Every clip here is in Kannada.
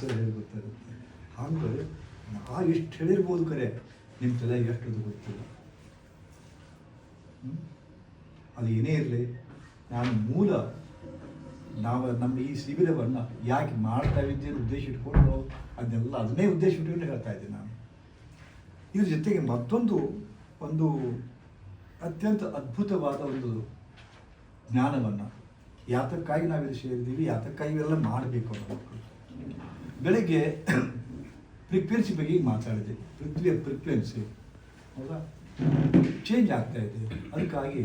ಹೇಳಿ ಗೊತ್ತಾಗುತ್ತೆ ಆದರೆ ನಾ ಎಷ್ಟು ಹೇಳಿರ್ಬೋದು ಕರೆ ನಿಮ್ಮ ತಲೆ ಎಷ್ಟು ಅದು ಗೊತ್ತಿಲ್ಲ ಅದು ಏನೇ ಇರಲಿ, ನಾನು ಮೂಲ, ನಾವು ನಮ್ಮ ಈ ಶಿಬಿರವನ್ನು ಯಾಕೆ ಮಾಡ್ತಾ ಇದ್ದೇನೆ ಉದ್ದೇಶ ಇಟ್ಕೊಂಡು ಅದನ್ನೆಲ್ಲ ಅದನ್ನೇ ಉದ್ದೇಶ ಇಟ್ಕೊಂಡು ಹೇಳ್ತಾ ಇದ್ದೀನಿ ನಾನು. ಇದ್ರ ಜೊತೆಗೆ ಮತ್ತೊಂದು, ಒಂದು ಅತ್ಯಂತ ಅದ್ಭುತವಾದ ಒಂದು ಜ್ಞಾನವನ್ನು ಯಾತಕ್ಕಾಗಿ ನಾವಿಲ್ಲಿ ಸೇರಿದ್ದೀವಿ, ಯಾತಕ್ಕಾಗಿ ಇವೆಲ್ಲ ಮಾಡಬೇಕು ಅನ್ನೋದು ಬೆಳಿಗ್ಗೆ ಫ್ರಿಕ್ವೆನ್ಸಿ ಬಗ್ಗೆ ಮಾತಾಡಿದೆ. ಪೃಥ್ವಿಯ ಫ್ರೀಕ್ವೆನ್ಸಿ ಹೌದಾ? ಚೇಂಜ್ ಆಗ್ತಾ ಇದೆ. ಅದಕ್ಕಾಗಿ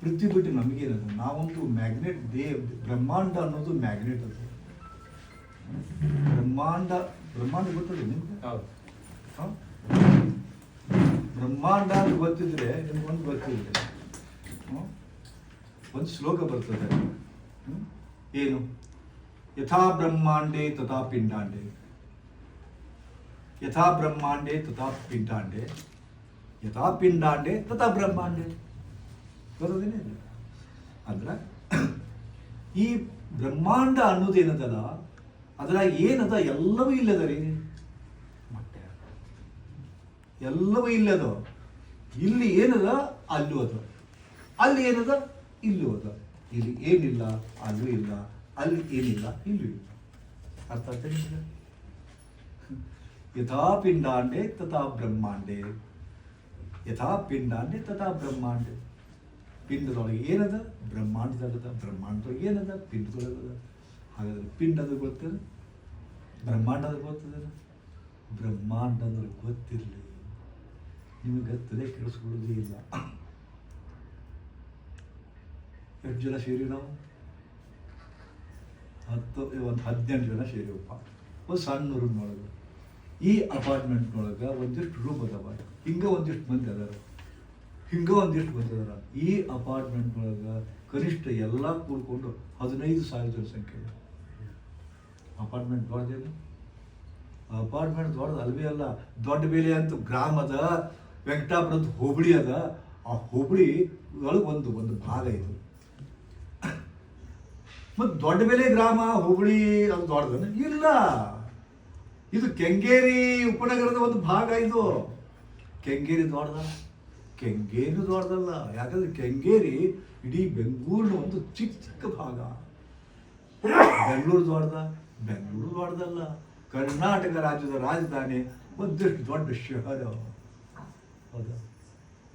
ಪೃಥ್ವಿ ಬಿಟ್ಟು ನಮಗೇನದು? ನಾವೊಂದು ಮ್ಯಾಗ್ನೆಟ್ ದೇ ಬ್ರಹ್ಮಾಂಡ ಅನ್ನೋದು ಮ್ಯಾಗ್ನೆಟ್ ಅದು. ಬ್ರಹ್ಮಾಂಡ ಬ್ರಹ್ಮಾಂಡ ಗೊತ್ತದೆ ನಿಮ್ಗೆ? ಹೌದು. ಹ? ಬ್ರಹ್ಮಾಂಡ ಅಂತ ಗೊತ್ತಿದ್ರೆ ನಿಮ್ಗೊಂದು ಗೊತ್ತಿದ್ರೆ? ಒಂದು ಶ್ಲೋಕ ಬರ್ತದೆ? ಏನು? ಯಥಾ ಬ್ರಹ್ಮಾಂಡೇ ತಥಾ ಪಿಂಡಾಂಡೆ ಯಥಾ ಬ್ರಹ್ಮಾಂಡೇ ತಥಾ ಪಿಂಡಾಂಡೆ ಯಥಾ ಪಿಂಡಾಂಡೆ ತಥಾ ಬ್ರಹ್ಮಾಂಡೆ ಬರೋದೇನೆ ಅಂದ್ರೆ ಈ ಬ್ರಹ್ಮಾಂಡ ಅನ್ನೋದೇನದಲ್ಲ ಅದರ ಏನದ ಎಲ್ಲವೂ ಇಲ್ಲದ ರೀ? ಮೊಟ್ಟೆ. ಎಲ್ಲವೂ ಇಲ್ಲದ. ಇಲ್ಲಿ ಏನದ? ಅಲ್ಲೂ ಅದ ಅಲ್ಲಿ ಏನದ? ಇಲ್ಲೂ ಅದ ಇಲ್ಲಿ ಏನಿಲ್ಲ? ಅಲ್ಲೂ ಇಲ್ಲ. ಅಲ್ಲಿ ಏನಿಲ್ಲ, ಇಲ್ಲಿ ಅರ್ಥ ಆಗ್ತಾ? ಯಥಾ ಪಿಂಡಾಂಡೆ ತಥಾ ಬ್ರಹ್ಮಾಂಡೆ. ಯಥಾ ಪಿಂಡಾಂಡೆ ತಥಾ ಬ್ರಹ್ಮಾಂಡೆ. ಪಿಂಡದೊಳಗೆ ಏನದ? ಬ್ರಹ್ಮಾಂಡದಲ್ಲದ ಬ್ರಹ್ಮಾಂಡದೊಳಗೆ ಏನದ? ಪಿಂಡದೊಳಗದ. ಹಾಗಾದ್ರೆ ಪಿಂಡದ ಗೊತ್ತದ? ಬ್ರಹ್ಮಾಂಡದ ಗೊತ್ತದ? ಬ್ರಹ್ಮಾಂಡದ ಗೊತ್ತಿರಲಿ. ನಿಮಗೆ ತಲೆ ಕೆಡಿಸ್ಕೊಳ್ಳೋದೇ ಇಲ್ಲ. ಎಷ್ಟು ಜನ ಸೇರಿ ನಾವು? ಹತ್ತು ಒಂದು ಹದಿನೆಂಟು ಜನ ಸೇರಿವಪ್ಪ. ಒಂದು ಸಣ್ಣ ರೂಮ್ನೊಳಗೆ ಈ ಅಪಾರ್ಟ್ಮೆಂಟ್ನೊಳಗೆ ಒಂದಿಷ್ಟು ರೂಮ್ ಅದಾವ. ಹಿಂಗೆ ಒಂದಿಷ್ಟು ಮಂದಿ ಅದಾರ. ಹಿಂಗೆ ಒಂದಿಷ್ಟು ಮಂದಿ ಅದಾರ. ಈ ಅಪಾರ್ಟ್ಮೆಂಟ್ನೊಳಗೆ ಕನಿಷ್ಠ ಎಲ್ಲ ಕೂಡ್ಕೊಂಡು ಹದಿನೈದು ಸಾವಿರ ಜನಸಂಖ್ಯೆ ಇದೆ. ಅಪಾರ್ಟ್ಮೆಂಟ್ ದೊಡ್ಡದೇನು? ಅಪಾರ್ಟ್ಮೆಂಟ್ ದೊಡ್ಡದು ಅಲ್ವೇ ಅಲ್ಲ, ದೊಡ್ಡ ಬೆಲೆ ಅಂತ ಗ್ರಾಮದ ವೆಂಕಟಾಪುರದ ಹೋಬಳಿ ಅದ. ಆ ಹೋಬಳಿ ಒಳಗೆ ಒಂದು ಒಂದು ಭಾಗ ಇದು. ಮತ್ತು ದೊಡ್ಡ ಬೆಲೆ ಗ್ರಾಮ, ಹುಬ್ಳಿ ಅದು ದೊಡ್ಡದನ್ನು ಇಲ್ಲ. ಇದು ಕೆಂಗೇರಿ ಉಪನಗರದ ಒಂದು ಭಾಗ ಇದು. ಕೆಂಗೇರಿ ದೊಡ್ಡದ? ಕೆಂಗೇರಿ ದೊಡ್ಡದಲ್ಲ. ಯಾಕಂದ್ರೆ ಕೆಂಗೇರಿ ಇಡೀ ಬೆಂಗಳೂರಿನ ಒಂದು ಚಿಕ್ಕ ಚಿಕ್ಕ ಭಾಗ. ಬೆಂಗಳೂರು ದೊಡ್ಡದ? ಬೆಂಗಳೂರು ದೊಡ್ಡದಲ್ಲ. ಕರ್ನಾಟಕ ರಾಜ್ಯದ ರಾಜಧಾನಿ ಒಂದಿಷ್ಟು ದೊಡ್ಡ ಶಹರ. ಹೌದಾ?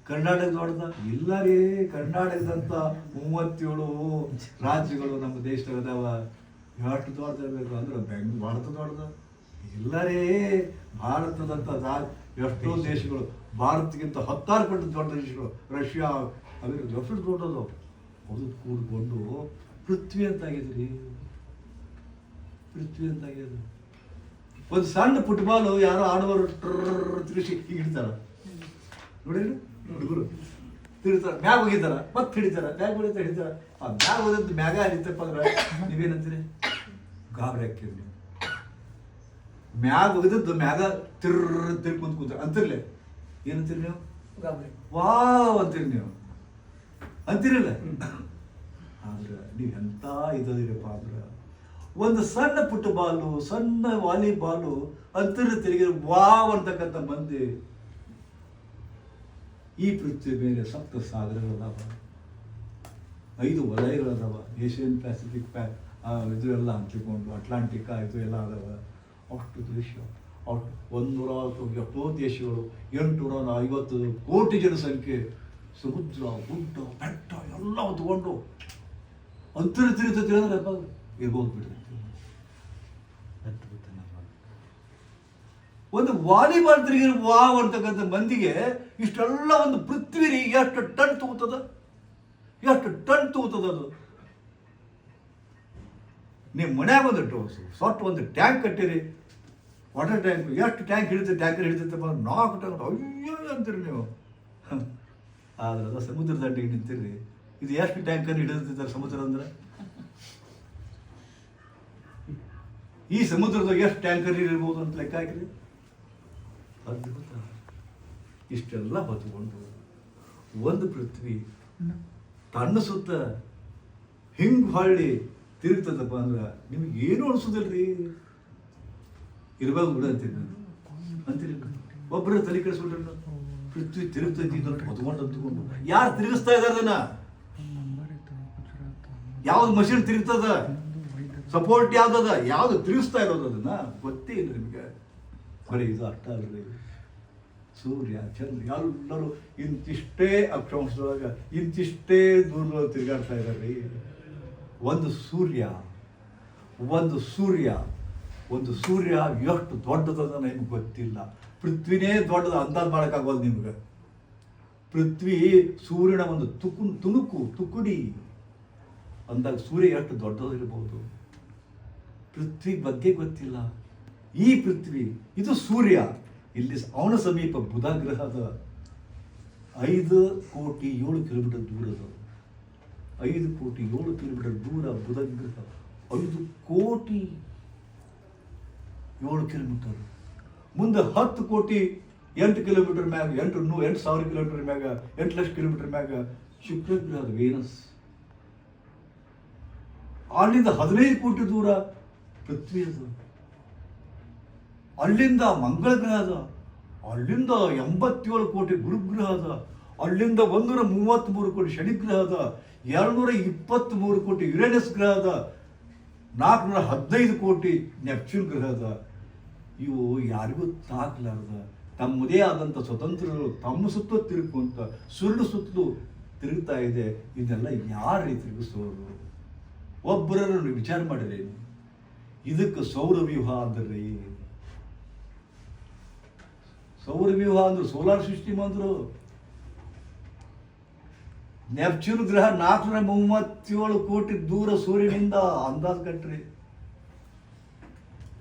ಕರ್ನಾಟಕ ದೊಡ್ಡದ ಇಲ್ಲ ರೀ ಕರ್ನಾಟಕದಂತ ಮೂವತ್ತೇಳು ರಾಜ್ಯಗಳು ನಮ್ಮ ದೇಶದಾಗ ಅದಾವ ಎಷ್ಟು ದೊಡ್ಡದಿರ್ಬೇಕು ಅಂದ್ರೆ ಬೆಂಗ್ ಭಾರತ ದೊಡ್ಡದ. ಇಲ್ಲ ರೀ ಭಾರತದಂತ ರಾಜ್ ಎಷ್ಟೋ ದೇಶಗಳು, ಭಾರತಕ್ಕಿಂತ ಹತ್ತಾರು ಪಟ್ಟು ದೊಡ್ಡ ದೇಶಗಳು, ರಷ್ಯಾ ಅಮೇರಿಕ ಎಷ್ಟು ದೊಡ್ಡದು. ಅದು ಕೂಡಿಕೊಂಡು ಪೃಥ್ವಿ ಅಂತ ರೀ ಪೃಥ್ವಿ ಅಂತ ಆಗ್ಯದ ಒಂದು ಸಣ್ಣ ಫುಟ್ಬಾಲು ಯಾರೋ ಆಡುವರು ತಿರುಗಿಸಿ ಹಿಡಿತಾರ ನೋಡಿರಿ ಹುಡುಗರು ತಿರುಗ್ತಾರ ಮ್ಯಾಗ ಹೋಗಿದ್ದಾರ. ಮತ್ತೆ ಹಿಡಿತಾರ. ಮ್ಯಾಗ ಹೊಡಿತಾರ ಹಿಡಿತಾರ. ಆ ಮ್ಯಾಗ ಹೋದಂತ ಮ್ಯಾಗ ಹರಿತಪ್ಪ ಅಂದ್ರೆ ನೀವೇನಂತೀರಿ? ಗಾಬರಿ ಹಾಕಿರಿ ನೀವು. ಮ್ಯಾಗ ಹೋಗಿದ್ದು ಮ್ಯಾಗ ತಿರ್ ತಿರ್ಗಿ ಕುಂತ ಕೂತಾರ ಅಂತಿರ್ಲೆ. ಏನಂತೀರಿ ನೀವು? ಗಾಬರಿ. ವಾವ್ ಅಂತೀರಿ ನೀವು. ಅಂತಿರಲ್ಲ? ಆದ್ರೆ ನೀವು ಎಂತ ಇದದಿರಪ್ಪ ಅಂದ್ರೆ ಒಂದು ಸಣ್ಣ ಪುಟ್ಟ ಬಾಲು ಸಣ್ಣ ವಾಲಿಬಾಲು ಅಂತರ ತಿರುಗಿ ವಾವ್ ಅಂತಕ್ಕಂಥ ಮಂದಿ ಈ ಪೃಥ್ವಿ ಮೇಲೆ ಸಪ್ತ ಸಾಗರಗಳದಾವ. ಐದು ವಲಯಗಳದಾವ. ಏಷ್ಯನ್ ಪ್ಯಾಸಿಫಿಕ್ ಪ್ಯಾ ಇದು ಎಲ್ಲ ಹಂಚಿಕೊಂಡು ಅಟ್ಲಾಂಟಿಕಾ ಇದು ಎಲ್ಲ ಅದಾವ. ಅಷ್ಟು ದೃಶ್ಯ. ಅಷ್ಟು ಒಂದೂರ ಎಷ್ಟೋ ದೇಶಗಳು ಎಂಟುನೂರ ಐವತ್ತು ಕೋಟಿ ಜನಸಂಖ್ಯೆ, ಸಮುದ್ರ, ಗುಡ್ಡ, ಬೆಟ್ಟ ಎಲ್ಲ ಹೊತ್ಕೊಂಡು ಅಂತರ ತಿರುಗ್ತೈತಿ ಅಂದ್ರೆ ಅಪ್ಪ ಇರ್ಬೋದು ಬಿಡ್ರಿ ಅಷ್ಟು ಬಿಟ್ಟು ನಾನು ಒಂದು ವಾಲಿಬಾಲ್ ತಿರುಗಿ ವಾವ್ ಅಂತಕ್ಕಂಥ ಮಂದಿಗೆ ಇಷ್ಟೆಲ್ಲ ಒಂದು ಪೃಥ್ವಿರಿ ಎಷ್ಟು ಟನ್ ತೂತದ? ಎಷ್ಟು ಟನ್ ತೂತದ ಅದು? ನೀವು ಮನ್ಯಾಗ ಒಂದು ಸೊಟ್ಟು ಒಂದು ಟ್ಯಾಂಕ್ ಕಟ್ಟಿರಿ. ವಾಟರ್ ಟ್ಯಾಂಕ್, ಎಷ್ಟು ಟ್ಯಾಂಕ್ ಹಿಡಿತೈತೆ ಟ್ಯಾಂಕರ್ ಹಿಡಿತೈತಪ್ಪ ನಾಲ್ಕು ಟ್ಯಾಂಕ್ ಅಯ್ಯೋ ಅಂತೀರಿ ನೀವು. ಆದ್ರೆ ಸಮುದ್ರ ದಂಡೆಗೆ ನಿಂತಿರಿ ಇದು ಎಷ್ಟು ಟ್ಯಾಂಕರ್ ಹಿಡಿದಿರ್ತಾರೆ ಸಮುದ್ರ ಅಂದ್ರೆ? ಈ ಸಮುದ್ರದಾಗ ಎಷ್ಟು ಟ್ಯಾಂಕರ್ ಇರ್ಬೋದು ಅಂತ ಲೆಕ್ಕ ಹಾಕಿರಿ. ಅದ್ಭುತ. ಇಷ್ಟೆಲ್ಲ ಹೊತ್ಕೊಂಡು ಒಂದು ಪೃಥ್ವಿ ತನ್ನ ಸುತ್ತ ಹಿಂಗ್ ಹೊಳ್ಳಿ ತಿರುಗ್ತದಪ್ಪ ಅಂದ್ರೆ ನಿಮ್ಗೆ ಏನು ಅನಿಸೋದಿಲ್ರಿ? ಇರ್ಬೇಕು ಬಿಡು ಅಂತೀನಿ ನಾನು. ಅಂತೀರಿ? ಒಬ್ಬರೇ ತಲೆ ಕೆಡಿಸ್ಬಿಟ್ರೆ ಪೃಥ್ವಿ ತಿರುಗ್ತೈತಿ ಇದನ್ನು ಹೊತ್ಕೊಂಡು ಅಂತಕೊಂಡು ಯಾರು ತಿರುಗಿಸ್ತಾ ಇದ್ದಾರೆ ಅದನ್ನ? ಯಾವ್ದು ಮಷಿನ್ ತಿರುಗ್ತದ? ಸಪೋರ್ಟ್ ಯಾವ್ದದ? ಯಾವ್ದು ತಿರುಗಿಸ್ತಾ ಇರೋದು ಅದನ್ನ ಗೊತ್ತೇ ಇಲ್ಲ ನಿಮಗೆ. ಇದು ಅರ್ಥ ಆಗಲಿ ಸೂರ್ಯ, ಚಂದ್ರ, ಎಲ್ಲರೂ ಇಂತಿಷ್ಟೇ ಅಕ್ಷಾಂಶದೊಳಗೆ, ಇಂತಿಷ್ಟೇ ದೂರದೊಳಗೆ ತಿರುಗಾಡ್ತಾ ಇದ್ದಾರೆ. ಒಂದು ಸೂರ್ಯ ಒಂದು ಸೂರ್ಯ ಒಂದು ಸೂರ್ಯ ಎಷ್ಟು ದೊಡ್ಡದದ ನಿಮ್ಗೆ ಗೊತ್ತಿಲ್ಲ. ಪೃಥ್ವಿನೇ ದೊಡ್ಡದ ಅಂದಾಜು ಮಾಡೋಕ್ಕಾಗೋದು ನಿಮ್ಗೆ. ಪೃಥ್ವಿ ಸೂರ್ಯನ ಒಂದು ತುಕು, ತುಣುಕು, ತುಕುಡಿ. ಅಂದಾಗ ಸೂರ್ಯ ಎಷ್ಟು ದೊಡ್ಡದಿರ್ಬೋದು ಪೃಥ್ವಿ ಬಗ್ಗೆ ಗೊತ್ತಿಲ್ಲ. ಈ ಪೃಥ್ವಿ, ಇದು ಸೂರ್ಯ. ಇಲ್ಲಿ ಅವನ ಸಮೀಪ ಬುಧ ಗ್ರಹದ ಐದು ಕೋಟಿ ಏಳು ಕಿಲೋಮೀಟರ್ ದೂರದ ಐದು ಕೋಟಿ ಏಳು ಕಿಲೋಮೀಟರ್ ದೂರ ಬುಧ ಗ್ರಹ ಐದು ಕೋಟಿ ಏಳು ಕಿಲೋಮೀಟರ್. ಮುಂದೆ ಹತ್ತು ಕೋಟಿ ಎಂಟು ಕಿಲೋಮೀಟರ್ ಮ್ಯಾಗ, ಎಂಟು ನೂ, ಎಂಟು ಸಾವಿರ ಕಿಲೋಮೀಟರ್ ಮ್ಯಾಗ, ಎಂಟು ಲಕ್ಷ ಕಿಲೋಮೀಟರ್ ಮ್ಯಾಗ ಶುಕ್ರ ಗ್ರಹ ವೇನಸ್. ಅಲ್ಲಿಂದ ಹದಿನೈದು ಕೋಟಿ ದೂರ ಪೃಥ್ವಿ ಅದು. ಅಲ್ಲಿಂದ ಮಂಗಳ ಗ್ರಹ ಅದ ಅಲ್ಲಿಂದ ಎಂಬತ್ತೇಳು ಕೋಟಿ ಗುರುಗ್ರಹ ಅದ ಅಲ್ಲಿಂದ ಒಂದೂರ ಮೂವತ್ತ್ಮೂರು ಕೋಟಿ ಶನಿಗ್ರಹ ಅದ ಎರಡುನೂರ ಇಪ್ಪತ್ತ್ಮೂರು ಕೋಟಿ ಯುರೇನಸ್ ಗ್ರಹ ಅದ ನಾಲ್ಕುನೂರ ಹದಿನೈದು ಕೋಟಿ ನೆಪ್ಚೂನ್ ಗ್ರಹ ಅದ ಇವು ಯಾರಿಗೂ ತಾಕಲಾರ್ದ, ತಮ್ಮದೇ ಆದಂಥ ಸ್ವತಂತ್ರರು ತಮ್ಮ ಸುತ್ತ ತಿರುಗುವಂತ ಸುರುಳು ಸುತ್ತಲೂ ತಿರುಗ್ತಾ ಇದೆ. ಇದೆಲ್ಲ ಯಾರು ತಿರುಗಿಸೋರು ಒಬ್ಬರನ್ನು ವಿಚಾರ ಮಾಡಿರಿ. ಇದಕ್ಕೆ ಸೌರ ವ್ಯೂಹ ಅಂದ್ರೆ. ಸೌರ ವ್ಯೂಹ ಅಂದ್ರೆ, ಸೋಲಾರ್ ಸಿಸ್ಟಮ್ ಅಂದರು. ನೆಪ್ಚೂನ್ ಗ್ರಹ ನಾಲ್ಕುನೂರ ಮೂವತ್ತೇಳು ಕೋಟಿ ದೂರ ಸೂರ್ಯನಿಂದ ಅಂದಾಜು ಕಟ್ರಿ.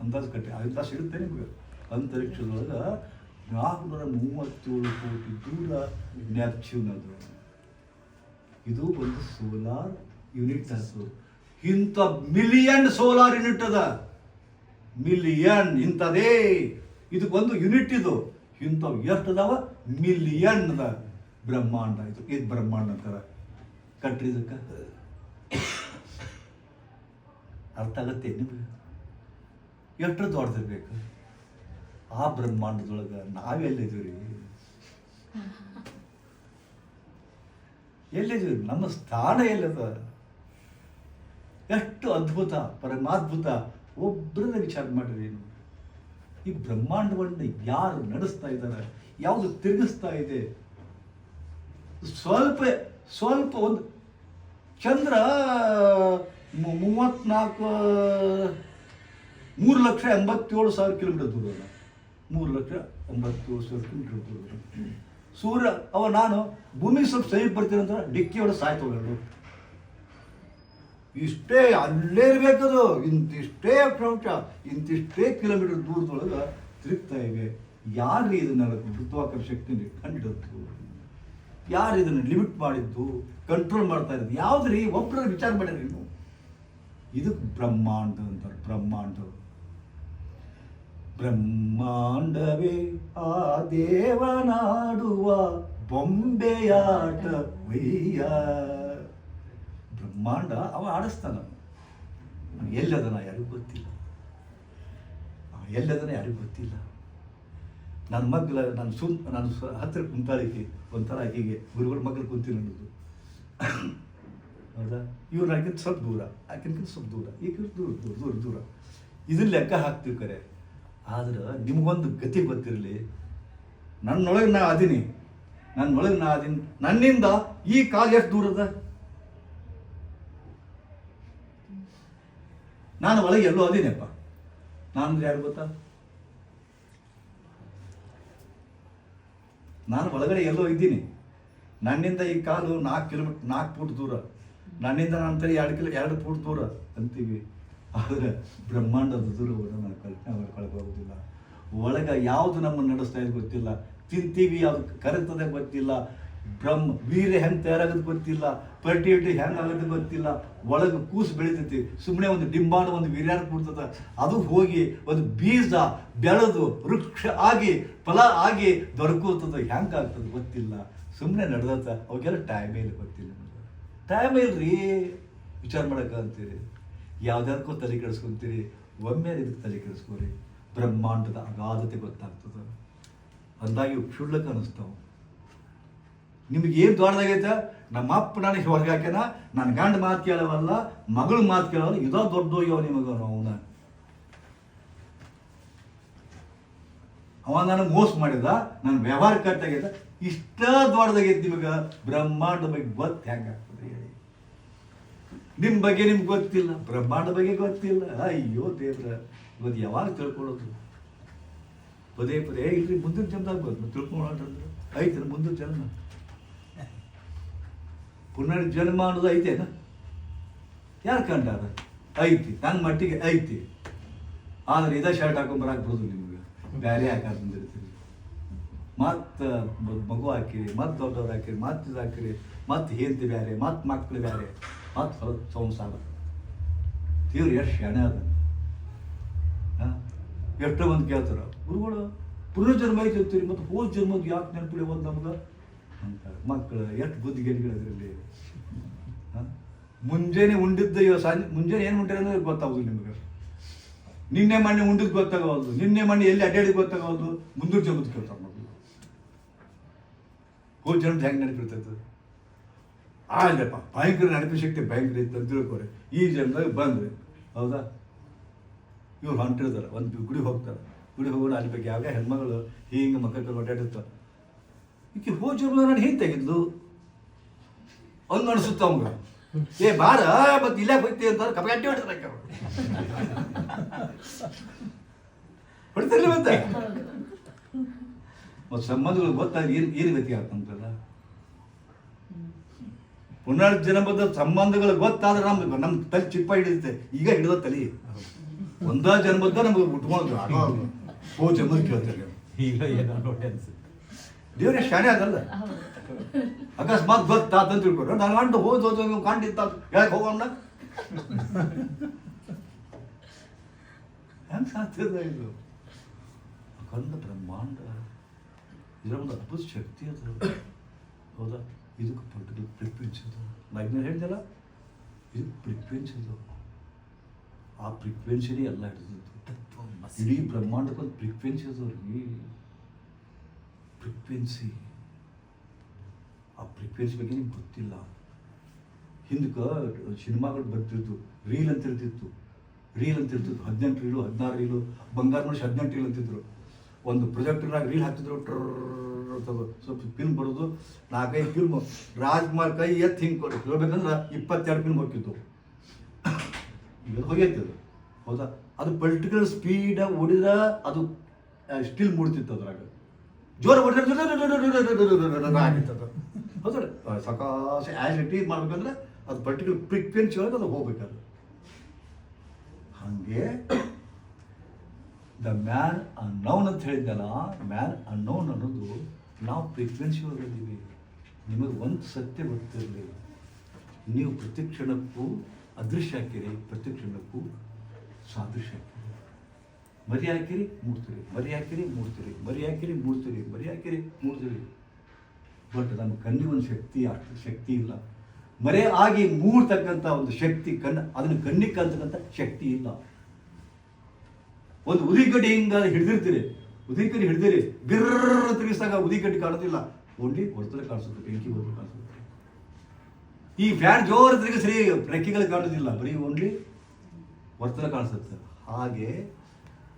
ಅಂದಾಜು ಕಟ್ರಿ. ಅಂದಾಜು ಸಿಗುತ್ತೆ ನಿಮ್ಗೆ. ಅಂತರಿಕ್ಷದೊಳಗೆ ನಾಲ್ಕುನೂರ ಮೂವತ್ತೇಳು ಕೋಟಿ ದೂರ ನೆಪ್ಚೂನ್ ಅದು. ಇದು ಒಂದು ಸೋಲಾರ್ ಯೂನಿಟ್ ಅದು ಇಂಥ ಮಿಲಿಯನ್ ಸೋಲಾರ್ ಯೂನಿಟ್ ಅದ. ಮಿಲಿಯನ್ ಇಂಥದೇ. ಇದಕ್ಕೊಂದು ಯೂನಿಟ್ ಇದು. ಇಂಥವು ಎಷ್ಟು ಅದಾವ ಮಿಲಿಯನ್ ಅದ ಬ್ರಹ್ಮಾಂಡ ಇದು. ಇದು ಬ್ರಹ್ಮಾಂಡ ಅಂತಾರ? ಕಟ್ರಿ ಇದಕ್ಕೆ? ಅರ್ಥ ಆಗತ್ತೆ ನಿಮ್ಗೆ? ಎಷ್ಟು ದೊಡ್ಡದಿರ್ಬೇಕು? ಆ ಬ್ರಹ್ಮಾಂಡದೊಳಗೆ ನಾವೆಲ್ಲಿದ್ದೀವಿ ಎಲ್ಲಿದ್ದೀವಿ ನಮ್ಮ ಸ್ಥಾನ ಎಲ್ಲದ? ಎಷ್ಟು ಅದ್ಭುತ, ಪರಮಾದ್ಭುತ ಒಬ್ಬರನ್ನ ವಿಚಾರ ಮಾಡಿರಿ ನೀವು. ಈ ಬ್ರಹ್ಮಾಂಡವನ್ನು ಯಾರು ನಡೆಸ್ತಾ ಇದ್ದಾರೆ, ಯಾವುದು ತಿರುಗಿಸ್ತಾ ಇದೆ? ಸ್ವಲ್ಪ ಸ್ವಲ್ಪ ಒಂದು ಚಂದ್ರ ಮೂವತ್ನಾಲ್ಕು, ಮೂರು ಲಕ್ಷ ಎಂಬತ್ತೇಳು ಸಾವಿರ ಕಿಲೋಮೀಟರ್ ದೂರ ಮೂರು ಲಕ್ಷ ಎಂಬತ್ತೇಳು ಸಾವಿರ ಕಿಲೋಮೀಟರ್ ದೂರ ಸೂರ್ಯ, ಅವ ನಾನು ಭೂಮಿ ಸ್ವಲ್ಪ ಸೈಡ್ ಬರ್ತೀನಿ ಅಂದ್ರೆ ಡಿಕ್ಕಿ ಹೊಡೆದು ಸಾಯ್ತವೆ ಇಷ್ಟೇ ಅಲ್ಲೇ ಇರಬೇಕದು ಇಂತಿಷ್ಟೇ ಪ್ರಮುಖ ಇಂತಿಷ್ಟೇ ಕಿಲೋಮೀಟರ್ ದೂರದೊಳಗೆ ತಿರುಗ್ತಾ ಇವೆ. ಯಾರು ಇದನ್ನ ಗುರುತ್ವಾಕರ್ಷಣ ಶಕ್ತಿಯಲ್ಲಿ ಕಂಡಿಡದ್ದು ಯಾರು ಇದನ್ನು ಲಿಮಿಟ್ ಮಾಡಿದ್ದು? ಕಂಟ್ರೋಲ್ ಮಾಡ್ತಾ ಇರೋದು? ಯಾವ್ದ್ರಿ? ಒಬ್ಬರ ವಿಚಾರ ಮಾಡಿದ್ರಿ ನೀವು? ಇದಕ್ಕೆ ಬ್ರಹ್ಮಾಂಡ ಅಂತಾರೆ, ಬ್ರಹ್ಮಾಂಡ. ಬ್ರಹ್ಮಾಂಡವೇ ಆ ದೇವನಾಡುವ ಬೊಂಬೆಯಾಟ ವಯ್ಯ ಬ್ರಹ್ಮಾಂಡ ಅವ ಆಡಿಸ್ತಾನ ಎಲ್ಲದನ ಯಾರಿಗೂ ಗೊತ್ತಿಲ್ಲ. ಎಲ್ಲದನ ಯಾರಿಗೂ ಗೊತ್ತಿಲ್ಲ. ನನ್ನ ಮಗ್ಲ, ನಾನು ಸುಮ್ ನಾನು ಸ- ಹತ್ತಿರ ಕುಂತಾಳಿಕೆ, ಒಂಥರ ಆಕೆಗೆ ಗುರುಗಳ ಮಗ್ಳು ಕುಂತೀನಿ ಅನ್ನೋದು. ಹೌದಾ? ಇವ್ರು ಆಕಿಂತ ಸ್ವಲ್ಪ ದೂರ, ಆಕಿನ್ಕಿಂತ ಸ್ವಲ್ಪ ದೂರ ಈಗ ದೂರ ದೂರ ದೂರ ದೂರ. ಇದನ್ನ ಲೆಕ್ಕ ಹಾಕ್ತೀವಿ ಕರೆ. ಆದ್ರೆ ನಿಮಗೊಂದು ಗತಿ ಗೊತ್ತಿರಲಿ. ನನ್ನೊಳಗೆ ನಾ ಅದೀನಿ. ನನ್ನೊಳಗೆ ನಾ ಅದೀನಿ. ನನ್ನಿಂದ ಈ ಕಾಲು ಎಷ್ಟು ದೂರ ಅದ ನಾನು ಒಳಗೆ ಎಲ್ಲೋ ಅದೀನಪ್ಪ? ನಾನು ಯಾರು ಗೊತ್ತಾ? ನಾನು ಒಳಗಡೆ ಎಲ್ಲೋ ಇದ್ದೀನಿ. ನನ್ನಿಂದ ಈ ಕಾಲು ನಾಲ್ಕು ಕಿಲೋಮೀಟರ್ ನಾಲ್ಕು ಫೂಟ್ ದೂರ. ನನ್ನಿಂದ ನಾನು ತಲೆ ಎರಡು ಕಿಲೋ ಎರಡು ಫೂಟ್ ದೂರ ಅಂತೀವಿ. ಆದರೆ ಬ್ರಹ್ಮಾಂಡದ ದೂರವನ್ನು ನಾವು ಕಲ್ಪನೆ ಮಾಡ್ಕೊಳ್ಬೋದಿಲ್ಲ ಒಳಗೆ ಯಾವುದು ನಮ್ಮನ್ನು ನಡೆಸ್ತಾ ಇದೆ ಗೊತ್ತಿಲ್ಲ. ತಿಂತೀವಿ, ಅದು ಕರೆತದೆ ಗೊತ್ತಿಲ್ಲ. ಬ್ರಹ್ಮ ವೀರ್ಯ ಹೆಂಗೆ ತಯಾರಾಗೋದು ಗೊತ್ತಿಲ್ಲ ಫರ್ಟಿಲಿಟಿ ಹೆಂಗೆ ಆಗೋದು ಗೊತ್ತಿಲ್ಲ, ಒಳಗೆ ಕೂಸು ಬೆಳಿತೈತಿ ಸುಮ್ಮನೆ ಒಂದು ಡಿಂಬಾಣ ಒಂದು ವೀರ್ಯಾರ ಕೊಡ್ತದ. ಅದು ಹೋಗಿ ಒಂದು ಬೀಜ ಬೆಳೆದು ವೃಕ್ಷ ಆಗಿ, ಫಲ ಆಗಿ ದೊರಕುತ್ತದೆ ಹೆಂಗೆ ಆಗ್ತದೆ ಗೊತ್ತಿಲ್ಲ. ಸುಮ್ಮನೆ ನಡೆದತ್ತ ಅವಕ್ಕೆಲ್ಲ ಟೈಮೇ ಇಲ್ಲ ಗೊತ್ತಿಲ್ಲ ಟೈಮ್ ಇಲ್ರಿ. ವಿಚಾರ ಮಾಡೋಕೆ ಅಂತೀರಿ. ಯಾವ್ದಾದಕ್ಕೂ ತಲೆ ಕೆಡಿಸ್ಕೊಂತೀರಿ. ಒಮ್ಮೆ ಇದಕ್ಕೆ ತಲೆ ಕೆಡಿಸ್ಕೋರಿ. ಬ್ರಹ್ಮಾಂಡದ ಅಗಾಧತೆ ಗೊತ್ತಾಗ್ತದೆ. ಅಂದಾಗಿ ಕ್ಷುಲ್ಲಕ ಅನಿಸ್ತಾವ. ನಿಮ್ಗೆ ಏನು ದೊಡ್ಡದಾಗೈತೆ ನಮ್ಮ ಅಪ್ಪ ನನಗೆ ಹೊರಗೆ ಹಾಕ್ಯಾನ. ನನ್ನ ಗಂಡ ಮಾತು ಕೇಳವಲ್ಲ ಮಗಳ ಮಾತು ಕೇಳವಲ್ಲ ಇದೋ ದೊಡ್ಡೋಗ್ಯವ ನಿಮಗೆ ಅವನ. ಅವ ನನಗೆ ಮೋಸ ಮಾಡಿದ ನನ್ನ ವ್ಯವಹಾರ ಕಟ್ಟಾಗ್ಯದ ಇಷ್ಟ ದೊಡ್ಡದಾಗೈತೆ ನಿಮಗೆ. ಬ್ರಹ್ಮಾಂಡ ಬಗ್ಗೆ ಗೊತ್ತು ಹೆಂಗಾಗ್ತದೆ ಹೇಳಿ. ನಿಮ್ಮ ಬಗ್ಗೆ ನಿಮ್ಗೆ ಗೊತ್ತಿಲ್ಲ. ಬ್ರಹ್ಮಾಂಡ ಬಗ್ಗೆ ಗೊತ್ತಿಲ್ಲ. ಅಯ್ಯೋ ದೇವ್ರ ಇವತ್ತು ಯಾವಾಗ ತಿಳ್ಕೊಳ್ಳೋದು? ಪದೇ ಪದೇ "ಏ, ಇಲ್ರಿ ಮುಂದಿನ ಜನ್ಮದಾಗ ಗೊತ್ತು ತಿಳ್ಕೊಳ್ಳೋಣ ಐತೆ ಮುಂದಿನ ಜನ್ಮ. ಪುನರ್ಜನ್ಮ ಅನ್ನೋದು ಐತೇನ? ಯಾರು ಕಂಡಾರ ಐತಿ ನನ್ನ ಮಟ್ಟಿಗೆ ಐತಿ. ಆದ್ರೆ ಇದ ಶರ್ಟ್ ಹಾಕೊಂಬರಕ್ ಬರೋದು ನಿಮ್ಗೆ. ಬ್ಯಾರೆ ಹಾಕಾಕ ಬಂದಿರ್ತೀರಿ ಮತ್ತೆ ಮಗು ಹಾಕಿರಿ, ಮತ್ತೆ ದೊಡ್ಡವ್ರು ಹಾಕಿರಿ, ಮತ್ತೆ ಇದು ಹಾಕಿರಿ, ಮತ್ತೆ ಹೆಂಡತಿ ಬ್ಯಾರೆ, ಮತ್ತೆ ಮಕ್ಳು ಬ್ಯಾರೆ, ಮತ್ತೆ ಸಂಸಾರ. ತೀವ್ರ ಎಷ್ಟು ಶಣೆ ಅದ? ಎಷ್ಟೋ ಮಂದಿ ಕೇಳ್ತಾರ, ಗುರುಗಳು, ಪುನರ್ಜನ್ಮ ಐತಿ ಅಂತೀರಿ, ಮತ್ತೆ ಹೋದ ಜನ್ಮದ ಯಾಕೆ ನೆನಪಿಳಿ ಒಂದು ನಮ್ಗೆ? ಮಕ್ಕಳು ಎಷ್ಟು ಬುದ್ಧಿ ಅದರಲ್ಲಿ. ಮುಂಜಾನೆ ಉಂಡಿದ್ದ ಇವ ಸಂಜೆ, ಮುಂಜಾನೆ ಏನು ಉಂಟಾರೆ ಅಂದ್ರೆ ಗೊತ್ತಾಗೋದು ನಿಮ್ಗೆ. ನಿನ್ನೆ ಮಣ್ಣೆ ಉಂಡಿದ್ ಗೊತ್ತಾಗವಲ್ದು. ನಿನ್ನೆ ಮಣ್ಣೆ ಎಲ್ಲಿ ಅಡ್ಡಾಡಿ ಗೊತ್ತಾಗವಲ್ದು. ಮುಂದೂರು ಜನ್ಮದ ಕೇಳ್ತಾರೆ ಮಕ್ಕಳು ಹೋದ ಜನ ಹೆಂಗೆ ನೆನಪಿರ್ತೈತೆ ಆಯ್ತಪ್ಪ ಭಯಂಕರ ನೆನಪು ಶಕ್ತಿ ಭಯಂಕರ ಇತ್ತು ಅಂತ ತಿಳ್ಕೊರಿ ಈ ಜನದಾಗ ಬಂದ್ರಿ, ಹೌದಾ? ಇವ್ರು ಹೊಂಟಿರ್ತಾರೆ. ಒಂದು ಗುಡಿ ಹೋಗ್ತಾರೆ. ಗುಡಿ ಹೋಗೋಣ ಅಲ್ಲಿ ಬಗ್ಗೆ ಯಾವಾಗ ಹೆಣ್ಮಗಳು, ಹಿಂಗೆ ಮಕ್ಕಳು ಓಡಾಡಿರ್ತಾರೆ ಈಕೆ ಹೋದ ಜನ್ಮ ನಾನು ಹೇಗೆ ತೆಗೆದ್ಲು? ಅವ್ನು ಅನಿಸುತ್ತ ಅವಂಗ. ಏ ಬಾರ ಮತ್ತೆ ಇಲ್ಲ ಬೈತಿ ಅಂತ ಕಪಗಟ್ಟಿ ಹೊಡಿತಾರೆ ಹೊಡಿತಾರೆ ಮತ್ತೆ? ಮತ್ತೆ ಸಂಬಂಧಗಳು ಗೊತ್ತಾಗಿ ಏನು ಏನು ಗತಿ ಆಗ್ತಂತಲ್ಲ ಪುನರ್ಜನ್ಮದ ಸಂಬಂಧಗಳು ಗೊತ್ತಾದ್ರೆ ನಮ್ಗೆ ನಮ್ಮ ತಲೆ ಚಿಪ್ಪ ಹಿಡಿಯುತ್ತೆ. ಈಗ ಹಿಡಿದ ತಲೆ. ಒಂದ ಜನ್ಮದ ನಮ್ಗೆ ಉಟ್ಕೊಂಡು ಹೋ ಜನ್ಮದ ಕೇಳ್ತಾರೆ ಈಗ ಏನೋ ನೋಡಿ ಅನ್ಸುತ್ತೆ. ದೇವ್ರ ಶಾಣೆ ಅದಲ್ಲ. ಅಕಸ್ಮಾತ್ ಅಂತ ತಿಳ್ಕೊಂಡು ನಾನು ಕಂಡು ಹೋದ್ ಹೋದ್ ಕಂಡಿತ್ತ ಯಾಕೆ ಹೋಗೋಣ ಹೆಂಗೆ ಸಾಧ್ಯದ ಇದು? ಅಖಂಡ ಬ್ರಹ್ಮಾಂಡ. ಇದರ ಒಂದು ಅದ್ಭುತ ಶಕ್ತಿ ಅದು. ಹೌದಾ? ಇದಕ್ಕೆ ಪರ್ಟಿಕ್ಯುಲರ್ ಫ್ರೀಕ್ವೆನ್ಸಿ ಅದು ನಾನು ಹೇಳಿದೆಲ್ಲ ಇದು ಫ್ರೀಕ್ವೆನ್ಸಿ ಅದು ಆ ಫ್ರೀಕ್ವೆನ್ಸಿನೇ ಎಲ್ಲ ಹಿಡಿದಿತ್ತು ಇಡೀ ಬ್ರಹ್ಮಾಂಡಕ್ಕೊಂದು ಫ್ರೀಕ್ವೆನ್ಸಿ ಅದು ಅವ್ರಿಗೆ ಫ್ರೀಕ್ವೆನ್ಸಿ ಆ ಫ್ರೀಕ್ವೆನ್ಸಿ ಬಗ್ಗೆ ನಿಮ್ಗೆ ಗೊತ್ತಿಲ್ಲ. ಹಿಂದಕ್ಕೆ ಸಿನಿಮಾಗಳು ಬರ್ತಿತ್ತು ರೀಲ್ ಅಂತ ಇರ್ತಿತ್ತು. ರೀಲ್ ಅಂತ ಇರ್ತಿತ್ತು, ಹದಿನೆಂಟು ರೀಲು, ಹದಿನಾರು ರೀಲು, ಬಂಗಾರ ಮನುಷ್ಯ ಹದಿನೆಂಟು ರೀಲ್ ಅಂತಿದ್ರು ಒಂದು ಪ್ರೊಜೆಕ್ಟರ್ನಾಗ ರೀಲ್ ಹಾಕ್ತಿದ್ರು ಸ್ವಲ್ಪ ಫಿಲ್ಮ್ ಬರೋದು, ನಾಲ್ಕೈದು ಫಿಲ್ಮ್ ರಾಜ್ಕುಮಾರ್ ಕೈ ಎತ್ತು ಹಿಂಗೆ ಹೇಳ್ಬೇಕಂದ್ರೆ ಇಪ್ಪತ್ತೆರಡು ಫಿಲ್ಮ್ ಹೋಗಿತ್ತು ಈಗ ಹೋಗೈತೆ ಅದು. ಹೌದಾ? ಅದು ಪರ್ಟಿಕ್ಯುಲರ್ ಸ್ಪೀಡಾಗಿ ಓಡಿದ್ರೆ ಅದು ಸ್ಟಿಲ್ ಮೂಡ್ತಿತ್ತು ಅದ್ರಾಗ. ಜೋರ ಹೊಡೆದ್ರೆ ಆಗಿತ್ತದು ಹೌದು ಸಕಾಶ ಆ್ಯಸ್ ಇಟ್ ಈಸ್ ಮಾಡ್ಬೇಕಂದ್ರೆ ಅದು ಪರ್ಟಿಕ್ಯುಲರ್ ಫ್ರೀಕ್ವೆನ್ಸಿ ಒಳಗೆ ಅದು ಹೋಗ್ಬೇಕದು. ಹಾಗೆ ದ ಮ್ಯಾನ್ ಅನ್ನೌನ್ ಅಂತ ಹೇಳಿದ್ದಲ್ಲ ಮ್ಯಾನ್ ಅನ್ನೌನ್ ಅನ್ನೋದು ನಾವು ಫ್ರೀಕ್ವೆನ್ಸಿ ಒಳಗಿದ್ದೀವಿ ನಿಮಗೆ ಒಂದು ಸತ್ಯ ಗೊತ್ತಿರಲಿಲ್ಲ. ನೀವು ಪ್ರತಿ ಕ್ಷಣಕ್ಕೂ ಅದೃಶ್ಯ ಹಾಕಿರಿ ಪ್ರತಿ ಕ್ಷಣಕ್ಕೂ ಸಾದೃಶ್ಯ ಹಾಕಿರಿ ಮರಿ ಹಾಕಿರಿ ಮೂಡ್ತೀರಿ. ಮರಿ ಹಾಕಿರಿ ಮೂರ್ತಿರಿ ಮರಿ ಹಾಕಿರಿ ಮೂಡ್ತೀರಿ. ಮರಿ ಹಾಕಿರಿ ಮೂಡ್ತೀರಿ. ಬಟ್ ನಮ್ಮ ಕಣ್ಣಿಗೆ ಒಂದು ಶಕ್ತಿ ಅಷ್ಟು ಶಕ್ತಿ ಇಲ್ಲ. ಮರೆ ಆಗಿ ಮೂಡ್ತಕ್ಕಂಥ ಒಂದು ಶಕ್ತಿ ಕಣ್ಣು, ಅದನ್ನು ಕಣ್ಣಿಗೆ ಕಲ್ತಕ್ಕಂಥ ಶಕ್ತಿ ಇಲ್ಲ. ಒಂದು ಉದಿಗಡ್ಡಿ ಹಿಂಗ ಹಿಡಿದಿರ್ತೀರಿ. ಉದಿಗಡ್ಡಿ ಹಿಡಿದಿರಿ. ಗಿರ್ರ ತಿರುಗಿಸಿದಾಗ ಉದಿಗಡ್ಡಿ ಕಾಣೋದಿಲ್ಲ ಓನ್ಲಿ ಹೊರತಲೆ ಕಾಣಿಸುತ್ತೆ, ಬೆಂಕಿ ಹೊರತು ಕಾಣಿಸುತ್ತೆ. ಈ ಫ್ಯಾನ್ ಜೋರ ತಿರುಗಿಸ್ರಿ, ರೆಕ್ಕೆಗಳು ಕಾಣೋದಿಲ್ಲ ಬರೀ ಓನ್ಲಿ ವರ್ತನೆ ಕಾಣಿಸುತ್ತೆ. ಹಾಗೆ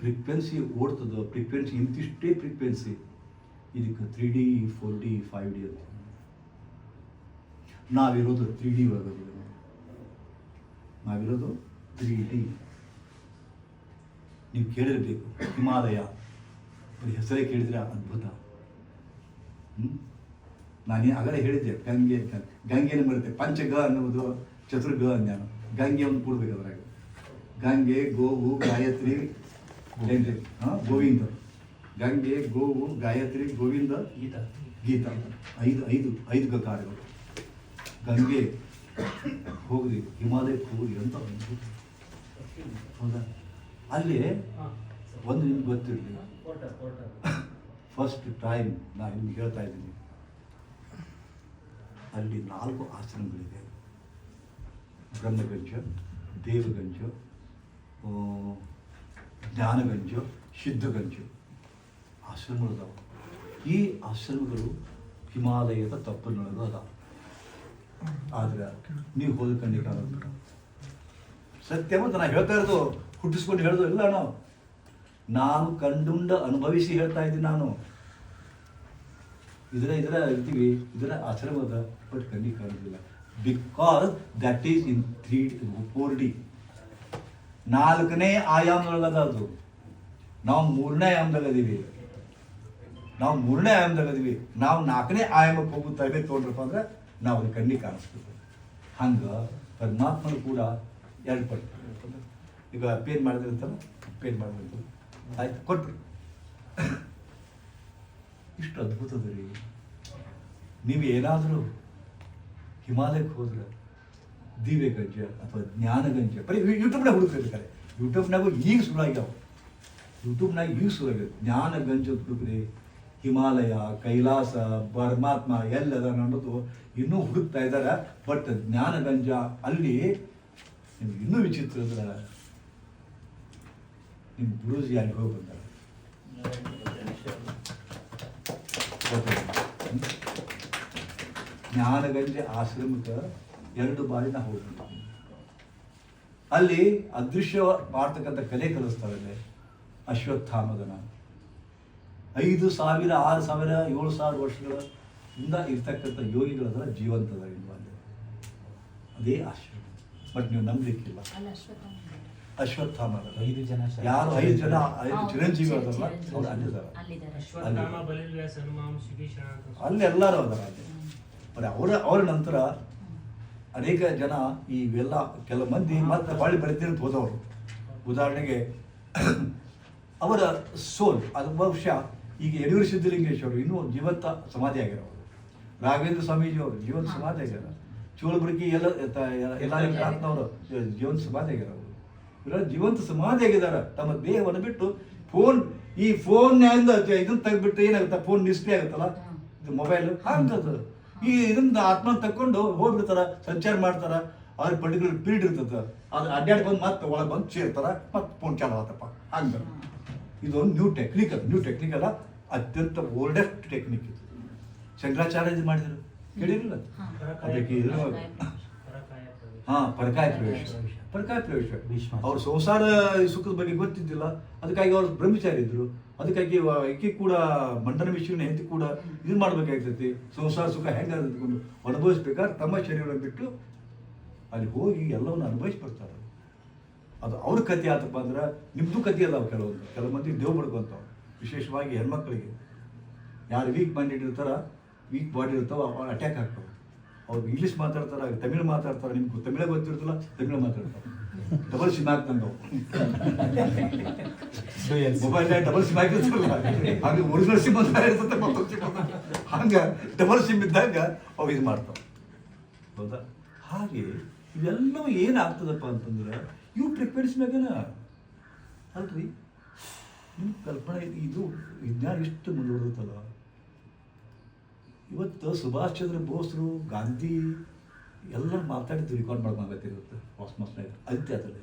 ಫ್ರೀಕ್ವೆನ್ಸಿ ಓಡ್ತದೋ, ಫ್ರೀಕ್ವೆನ್ಸಿ ಇಂತಿಷ್ಟೇ ಫ್ರೀಕ್ವೆನ್ಸಿ, ಇದಕ್ಕೆ three D four D five D ಅಂತ. ನಾವಿರೋದು ತ್ರೀ ಡಿ ಒಳಗದಿದ್ದೀವಿ ನಾವಿರೋದು ತ್ರೀ ಡಿ ನೀವು ಕೇಳಿರಬೇಕು, ಹಿಮಾಲಯ. ಅವ್ರ ಹೆಸರೇ ಕೇಳಿದ್ರೆ ಅದ್ಭುತ? ನಾನೇ ಆಗಲೇ ಹೇಳಿದ್ದೆ, ಗಂಗೆ ಗಂಗೆನ ಬರುತ್ತೆ, ಪಂಚಗ ಅನ್ನುವುದು ಚತುರ್ಗ ಅಂದ್ಯಾನು ಗಂಗೆ ಒಂದು ಕೂಡಬೇಕು ಅದ್ರಾಗ. ಗಂಗೆ, ಗೋವು, ಗಾಯತ್ರಿ ಹಾಂ ಗೋವಿಂದ. ಗಂಗೆ ಗೋವು ಗಾಯತ್ರಿ ಗೋವಿಂದ ಗೀತ. ಗೀತ. ಐದು ಐದು ಐದು ಗಕಾರಗಳು. ಗಂಗೆ ಹೋಗ್ರಿ ಹಿಮಾಲಯಕ್ಕೆ ಹೋಗ್ರಿ ಅಂತ ಒಂದು ಹೌದಾ? ಅಲ್ಲಿ ಒಂದು ನಿಮ್ಗೆ ಗೊತ್ತಿರಲಿಲ್ಲ ಫಸ್ಟ್ ಟೈಮ್ ನಾನು ನಿಮ್ಗೆ ಹೇಳ್ತಾ ಇದ್ದೀನಿ. ಅಲ್ಲಿ ನಾಲ್ಕು ಆಸನಗಳಿದೆ ಬ್ರಹ್ಮಗಂಜ ದೇವಗಂಜ ಜ್ಞಾನಗಂಜು ಸಿದ್ಧಗಂಜು ಆಶ್ರಮಗಳದಾವ. ಈ ಆಶ್ರಮಗಳು ಹಿಮಾಲಯದ ತಪ್ಪಲಿನೊಳಗೂ ಅದಾವ. ಆದ್ರೆ ನೀವು ಹೋದ ಕಾಣೋದಿಲ್ಲ ಸತ್ಯ ಮತ್ತು ನಾನು ಹೇಳ್ತಾ ಇರೋದು, ಹುಟ್ಟಿಸ್ಕೊಂಡು ಹೇಳೋದು ಇಲ್ಲ ನಾವು. ನಾನು ಕಂಡುಂಡ ಅನುಭವಿಸಿ ಹೇಳ್ತಾ ಇದ್ದೀನಿ ನಾನು. ಇದರ ಇದರ ಇರ್ತೀವಿ, ಇದರ ಆಶ್ರಮದ ಬಟ್ ಕಣ್ಣಿಗೆ ಕಾಣೋದಿಲ್ಲ. Because that is in three four D ನಾಲ್ಕನೇ ಆಯಾಮದೊಳಗದ ಅದು ನಾವು ಮೂರನೇ ಆಯಾಮದಾಗ ಅದೀವಿ ನಾವು ಮೂರನೇ ಆಯಾಮದಾಗ ಅದೀವಿ ನಾವು ನಾಲ್ಕನೇ ಆಯಾಮಕ್ಕೆ ಹೋಗುತ್ತಾ ತರಬೇತಿ ತೊಗೊಂಡ್ರಪ್ಪ ಅಂದ್ರೆ ನಾವು ಅವ್ರಿಗೆ ಕಣ್ಣಿಗೆ ಕಾಣಿಸ್ತದೆ ಹಂಗೆ ಪರಮಾತ್ಮನು ಕೂಡ ಎರಡು ಪಟ್ಟು ಈಗ ಪೇನ್ ಮಾಡಿದ್ರಂತಲ್ಲ ಪೇನ್ ಮಾಡಿದ್ರು ಆಯ್ತು ಕೊಟ್ಬಿಡಿ ಇಷ್ಟು ಅದ್ಭುತದ ರೀ ನೀವು ಏನಾದರೂ ಹಿಮಾಲಯಕ್ಕೆ ಹೋದ್ರೆ ದಿವ್ಯಗಂಜ ಅಥವಾ ಜ್ಞಾನಗಂಜ. ಬರೀ ಯೂಟ್ಯೂಬ್ನಾಗ ಹುಡುಕ್ತಿರ್ಬೇಕಾರೆ ಯೂಟ್ಯೂಬ್ನಾಗೂ ಈಗ ಶುರು ಆಗ್ಯಾವ ಯೂಟ್ಯೂಬ್ನಾಗ ಈಗ ಶುರು ಆಗ್ಯಾವ ಜ್ಞಾನಗಂಜ ಹುಡುಕ್ರಿ, ಹಿಮಾಲಯ, ಕೈಲಾಸ, ಪರಮಾತ್ಮ ಎಲ್ಲದ ಅನ್ನೋದು ಇನ್ನೂ ಹುಡುಕ್ತಾ ಇದ್ದಾರೆ ಬಟ್ ಜ್ಞಾನಗಂಜ ಅಲ್ಲಿ ನಿಮ್ಗೆ ಇನ್ನೂ ವಿಚಿತ್ರ ಅಂದ್ರೆ ನಿಮ್ಮ ಗುರುಜಿ ಅಲ್ಲಿ ಹೋಗಿ ಬಂದಾರೆ? ಜ್ಞಾನಗಂಜ ಆಶ್ರಮಕ್ಕೆ ಎರಡು ಬಾರಿ ನಾವು ಹೋಗ್ಬಿಟ್ಟು ಅಲ್ಲಿ ಅದೃಶ್ಯ ಮಾಡ್ತಕ್ಕಂಥ ಕಲೆ ಕಲಿಸ್ತಾರೆ ಇದೆ ಅಶ್ವತ್ಥಾಮದನ ಐದು ಸಾವಿರ ಆರು ಸಾವಿರ ಏಳು ಸಾವಿರ ವರ್ಷಗಳ ಇಂದ ಇರ್ತಕ್ಕಂಥ ಯೋಗಿಗಳದರ ಜೀವಂತದ ಇಲ್ವಾದ್ರೆ ಅದೇ ಆಶ್ರಮ ಬಟ್ ನೀವು ನಂಬಲಿಕ್ಕಿಲ್ಲ. ಅಲ್ಲ ಅಶ್ವತ್ಥಾಮ. ಐದು ಜನ ಯಾರು ಐದು ಜನ ಐದು ಚಿರಂಜೀವಿ ಅದಲ್ಲ ಅಲ್ಲಿದ್ದಾರೆ. ಅಲ್ಲಿ. ಎಲ್ಲರೂ ಅದಾರ ಅಲ್ಲಿ. ಅವರ ಅವರ ನಂತರ ಅನೇಕ ಜನ ಇವೆಲ್ಲ ಕೆಲವು ಮಂದಿ ಮತ್ತೆ ಬಾಳಿ ಅಂತ ಹೋದವರು. ಉದಾಹರಣೆಗೆ ಅವರ ಸೋಲ್ ಅದು ಬಹುಶಃ ಈಗ ಯಡಿಯೂರು ಸಿದ್ದಲಿಂಗೇಶ್ವರು ಇನ್ನೂ ಜೀವಂತ ಸಮಾಧಿ ಆಗಿರೋರು. ರಾಘವೇಂದ್ರ ಸ್ವಾಮೀಜಿ ಅವರು ಜೀವಂತ ಸಮಾಧಿ ಆಗಿರೋ ಚೋಳಬುರ್ಗಿ ಎಲ್ಲ ಎಲ್ಲ ಅವರು ಜೀವಂತ ಸಮಾಧಿ ಆಗಿರೋರು. ಇವರೆಲ್ಲ ಜೀವಂತ ಸಮಾಧಿ ಆಗಿದ್ದಾರೆ. ತಮ್ಮ ದೇಹವನ್ನು ಬಿಟ್ಟು ಫೋನ್ ಈ ಫೋನ್ನಿಂದ ಇದನ್ನ ತೆಗೆದ್ಬಿಟ್ಟು ಏನಾಗುತ್ತೆ? ಫೋನ್ ಡಿಸ್ಪ್ಲೇ ಆಗುತ್ತಲ್ಲ? ಇದು ಮೊಬೈಲ್ ಹಾಗದು ಈ ಇದರಿಂದ ಆತ್ಮ ತಕ್ಕೊಂಡು ಹೋಗ್ಬಿಡ್ತಾರ ಸಂಚಾರ ಮಾಡ್ತಾರ ಅವ್ರ ಪರ್ಟಿಕ್ಯುಲರ್ ಪೀರಿಯಡ್ ಇರ್ತದ ಅದು ಅಡ್ಡಾಡಿ ಬಂದು ಮತ್ತೆ ಒಳಗೆ ಬಂದು ಸೇರ್ತಾರ ಮತ್ತೆ ಫೋನ್ ಚಾಲು ಆತಪ್ಪ. ಹಂಗೆ ಇದೊಂದು ನ್ಯೂ ಟೆಕ್ನಿಕ್ ಅದು. ನ್ಯೂ ಟೆಕ್ನಿಕ್ ಅಲ್ಲ ಅತ್ಯಂತ ಓಲ್ಡೆಸ್ಟ್ ಟೆಕ್ನಿಕ್ ಇದು. ಶಂಕರಾಚಾರ್ಯ ಇದು ಮಾಡಿದ್ರು. ಕೇಳಿರಲ್ಲ ಅದಕ್ಕೆ. ಹಾ ಪರಕಾಯ ಪ್ರವೇಶ. ಪರಕಾಯ ಪ್ರವೇಶ. ಅವ್ರ ಸಂಸಾರ ಸುಖದ ಬಗ್ಗೆ ಗೊತ್ತಿದ್ದಿಲ್ಲ. ಅದಕ್ಕಾಗಿ ಅವ್ರು ಬ್ರಹ್ಮಚಾರಿ ಇದ್ರು. ಅದಕ್ಕಾಗಿ ಈಕೆ ಕೂಡ ಮಂಡನ ವಿಷಯನ ಹೆಂಡತಿ ಕೂಡ ಇದು ಮಾಡ್ಬೇಕಾಗ್ತೈತಿ? ಸಂಸಾರ ಸುಖ ಹೆಂಗ ಅಂದ್ಕೊಂಡು ಅನುಭವಿಸ್ಬೇಕಾದ್ರೆ ತಮ್ಮ ಶರೀರವನ್ನು ಬಿಟ್ಟು ಅಲ್ಲಿ ಹೋಗಿ ಎಲ್ಲವನ್ನು ಅನುಭವಿಸಿ ಬರ್ತಾರೆ ಅದು ಅವ್ರ ಕತೆ ಆತಪ್ಪ ಅಂದ್ರೆ ನಿಮ್ದು ಕತೆ ಅದಾವ ಕೆಲವೊಂದು ಕೆಲವು ಮಂದಿ ದೇವ್ ಬಡ್ಕೊಂತಾವ ವಿಶೇಷವಾಗಿ ಹೆಣ್ಮಕ್ಳಿಗೆ. ಯಾರು ವೀಕ್ ಮೈಂಡೆಡ್ ಇರ್ತಾರ ವೀಕ್ ಬಾಡಿ ಇರ್ತಾವ ಅಟ್ಯಾಕ್ ಆಗ್ತಾವ. ಅವ್ರು ಇಂಗ್ಲೀಷ್ ಮಾತಾಡ್ತಾರ ತಮಿಳು ಮಾತಾಡ್ತಾರೆ ನಿಮ್ಗೆ ತಮಿಳ ಗೊತ್ತಿರ್ತಲ್ಲ ತಮಿಳು ಮಾತಾಡ್ತಾರೆ. ಡಬಲ್ ಸಿಮ್ ಆಗ್ತಂದವು ಮೊಬೈಲ್ ಡಬಲ್ ಸಿಮ್ ಆಗಿರ್ತಲ್ಲ ಹಾಗೆ ಒರಿಜಿನಲ್ ಸಿಮ್ ಅಂತ ಇರ್ತದೆ ಮತ್ತೊಂದು ಸಿಮ್ ಹಂಗ ಡಬಲ್ ಸಿಮ್ ಇದ್ದಾಗ ಅವು ಇದು ಮಾಡ್ತಾವೆ ಹೌದಾ? ಹಾಗೆ ಇವೆಲ್ಲವೂ ಏನಾಗ್ತದಪ್ಪ ಅಂತಂದ್ರೆ ಇವು ಪ್ರಿಪೇರ್ಸ್ ಮ್ಯಾಗನ ಅಲ್ರಿ? ನಿಮ್ಮ ಕಲ್ಪನೆ ಇದು ವಿಜ್ಞಾನ ಇಷ್ಟು ಮುಂದುವರೆದಲ್ಲ ಇವತ್ತು ಸುಭಾಷ್ ಚಂದ್ರ ಬೋಸ್ರು ಗಾಂಧಿ ಎಲ್ಲರೂ ಮಾತಾಡಿದ್ದು ರೆಕಾರ್ಡ್ ಮಾಡ್ಕೊಂಡಾಗತ್ತಿರುತ್ತೆ ಕಾಸ್ಮಸ್ನಾಗ ಐತೆ ಅದರಲ್ಲಿ.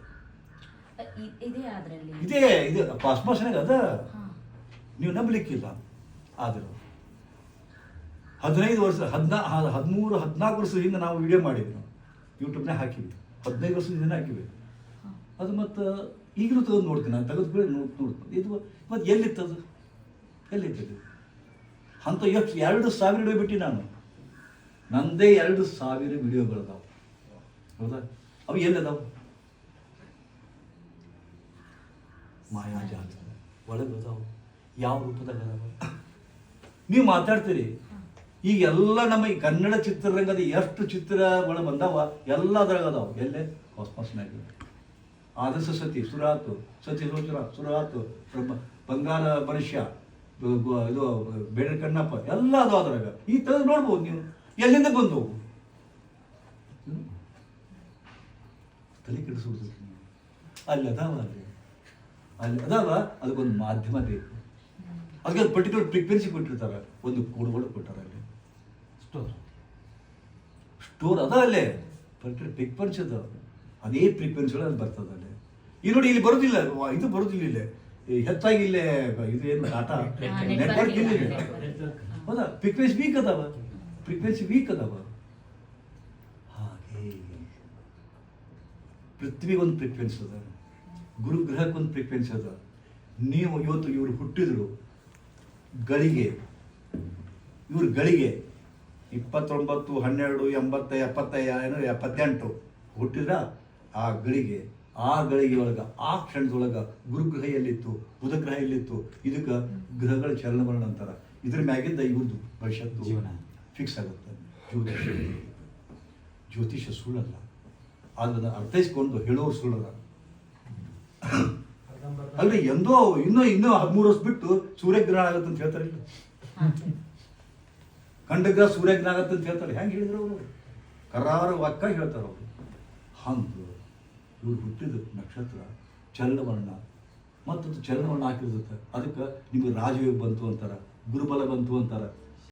ಇದೇ ಇದು ಕಾಸ್ಮಸ್ನಾಗ ಅದ. ನೀವು ನಂಬಲಿಕ್ಕಿಲ್ಲ ಆದರೂ. ಹದಿನೈದು ವರ್ಷ ಹದಿನಾ ಹದಿಮೂರು ಹದಿನಾಲ್ಕು ವರ್ಷದ ಹಿಂದೆ ನಾವು ವಿಡಿಯೋ ಮಾಡಿದ್ವಿ. ನಾವು ಯೂಟ್ಯೂಬ್ನಾಗ ಹಾಕಿವಿ ಹದಿನೈದು ವರ್ಷದಿಂದ ಹಾಕಿವಿ ಅದು ಮತ್ತು ಈಗಲೂ ತೆಗೆದು ನೋಡ್ತೀನಿ. ನಾನು ತೆಗೆದು ನೋಡ್ ನೋಡ್ತೀನಿ. ಇದು ಮತ್ತು ಎಲ್ಲಿತ್ತದು? ಎಲ್ಲಿತ್ತದು? ಅಂತ ಎಷ್ಟು ಎರಡು ಸಾವಿರ ವಿಡಿಯೋ ಬಿಟ್ಟು ನಾನು. ನಂದೇ ಎರಡು ಸಾವಿರ ವಿಡಿಯೋಗಳದಾವು. ಹೌದಾ? ಅವು ಎಲ್ಲದಾವು? ಮಾಯಾಜಾಲ ಒಳಗೆ ಅದಾವು ಯಾವ ರೂಪದಾಗ ಅದಾವ? ನೀವು ಮಾತಾಡ್ತೀರಿ. ಈಗ ಎಲ್ಲ ನಮ್ಮ ಈ ಕನ್ನಡ ಚಿತ್ರರಂಗದ ಎಷ್ಟು ಚಿತ್ರಗಳು ಬಂದಾವ ಎಲ್ಲ ಅದ್ರಾಗ ಅದಾವ. ಎಲ್ಲೇ? ಕಾಸ್ಮಾಸ್ನಾಗ ಆದರ್ಶ ಸತಿ ಸುರಾತು ಸತಿ ಸುರಾತು ಬಂಗಾರ ಮನುಷ್ಯ. ಇದು ಬೇಡ ಕಣ್ಣಪ್ಪ ಎಲ್ಲ ಅದು ಅದ್ರಾಗ. ಈ ತೆಗೆದು ನೋಡ್ಬೋದು ನೀವು. ಎಲ್ಲಿಂದ ಬಂದು? ತಲೆ ಕೆಡಿಸುವುದು ಅಲ್ಲಿ ಅದಾವ ಅಲ್ಲಿ. ಅಲ್ಲಿ ಅದಾವ ಅದಕ್ಕೊಂದು ಮಾಧ್ಯಮ ಬೇಕು. ಅದಕ್ಕೆ ಒಂದು ಪರ್ಟಿಕ್ಯುಲರ್ ಫ್ರೀಕ್ವೆನ್ಸಿ ಕೊಟ್ಟಿರ್ತಾರೆ. ಒಂದು ಕೂಡುಗಳು ಕೊಟ್ಟಾರೆ ಅಲ್ಲಿ. ಸ್ಟೋರ್ ಸ್ಟೋರ್ ಅದ ಅಲ್ಲೇ. ಪರ್ಟಿಕ್ಯುಲರ್ ಫ್ರೀಕ್ವೆನ್ಸಿ ಅದ. ಅದೇ ಫ್ರೀಕ್ವೆನ್ಸಿಗಳು ಅಲ್ಲಿ ಬರ್ತದೆ ಅಲ್ಲಿ. ಈ ನೋಡಿ ಇಲ್ಲಿ ಬರೋದಿಲ್ಲ. ಇದು ಬರೋದಿಲ್ಲ ಇಲ್ಲೇ. ಹೆಚ್ಚಾಗಿ ಇಲ್ಲೇ ಇದು ಏನು ಆಟ? ನೆಟ್ವರ್ಕ್ ಇಲ್ಲ ಇಲ್ಲ, ಇಲ್ಲಿ. ಹೌದಾ? ಫ್ರೀಕ್ವೆನ್ಸಿ ವೀಕ್ ಅದಾವ? ಫ್ರೀಕ್ವೆನ್ಸಿ ವೀಕ್ ಅದಾವ? ಹಾಗೆ. ಪೃಥ್ವಿಗೊಂದು ಫ್ರೀಕ್ವೆನ್ಸಿ ಅದ. ಗುರುಗ್ರಹಕ್ಕೊಂದು ಫ್ರೀಕ್ವೆನ್ಸಿ ಅದ. ನೀವು ಇವತ್ತು ಇವರು ಹುಟ್ಟಿದ್ರು ಗಳಿಗೆ ಇವ್ರ ಗಳಿಗೆ ಇಪ್ಪತ್ತೊಂಬತ್ತು ಹನ್ನೆರಡು ಎಂಬತ್ತ ಎಪ್ಪತ್ತೈದು ಏನೋ ಎಪ್ಪತ್ತೆಂಟು ಹುಟ್ಟಿದ್ರ ಆ ಗಳಿಗೆ ಆ ಗಳಿಗೆ ಒಳಗೆ ಆ ಕ್ಷಣದೊಳಗ ಗುರುಗ್ರಹ ಎಲ್ಲಿತ್ತು ಬುಧಗ್ರಹ ಎಲ್ಲಿತ್ತು ಇದಕ್ಕೆ ಗ್ರಹಗಳ ಚಲನವಲನ ಅಂತಾರ. ಇದ್ರ ಮ್ಯಾಗಿಂದ ಇವ್ರದ್ದು ಭವಿಷ್ಯತ್ತು ಜೀವನ. ಫಿಕ್ಸ್ ಆಗುತ್ತೆ. ಜ್ಯೋತಿಷ್ಯ ಜ್ಯೋತಿಷ ಸುಳ್ಳಲ್ಲ. ಅದನ್ನು ಅರ್ಥೈಸ್ಕೊಂಡು ಹೇಳೋರು ಸುಳ್ಳಲ್ಲ. ಅಂದ್ರೆ ಅಲ್ರಿ ಎಂದೋ ಇನ್ನೂ ಇನ್ನೂ ಹದಿಮೂರು ವರ್ಷ ಬಿಟ್ಟು ಸೂರ್ಯಗ್ರಹಣ ಆಗುತ್ತೆ ಅಂತ ಹೇಳ್ತಾರೆ ಇಲ್ಲ? ಖಂಡಗ್ರಹ ಸೂರ್ಯಗ್ರಹ ಆಗತ್ತೆ ಅಂತ ಹೇಳ್ತಾರೆ. ಹೆಂಗೆ ಹೇಳಿದ್ರು ಅವರು? ಕರಾರ ವಾಕ್ಯ ಹೇಳ್ತಾರೆ ಅವರು. ಹಂಗೆ ಇವ್ರು ಹುಟ್ಟಿದ ನಕ್ಷತ್ರ ಚಲನವರ್ಣ ಮತ್ತೊಂದು ಚಲನವರ್ಣ ಹಾಕಿರ್ತದೆ. ಅದಕ್ಕೆ ನಿಮಗೆ ರಾಜಯೋಗ ಬಂತು ಅಂತಾರೆ, ಗುರುಬಲ ಬಂತು ಅಂತಾರ.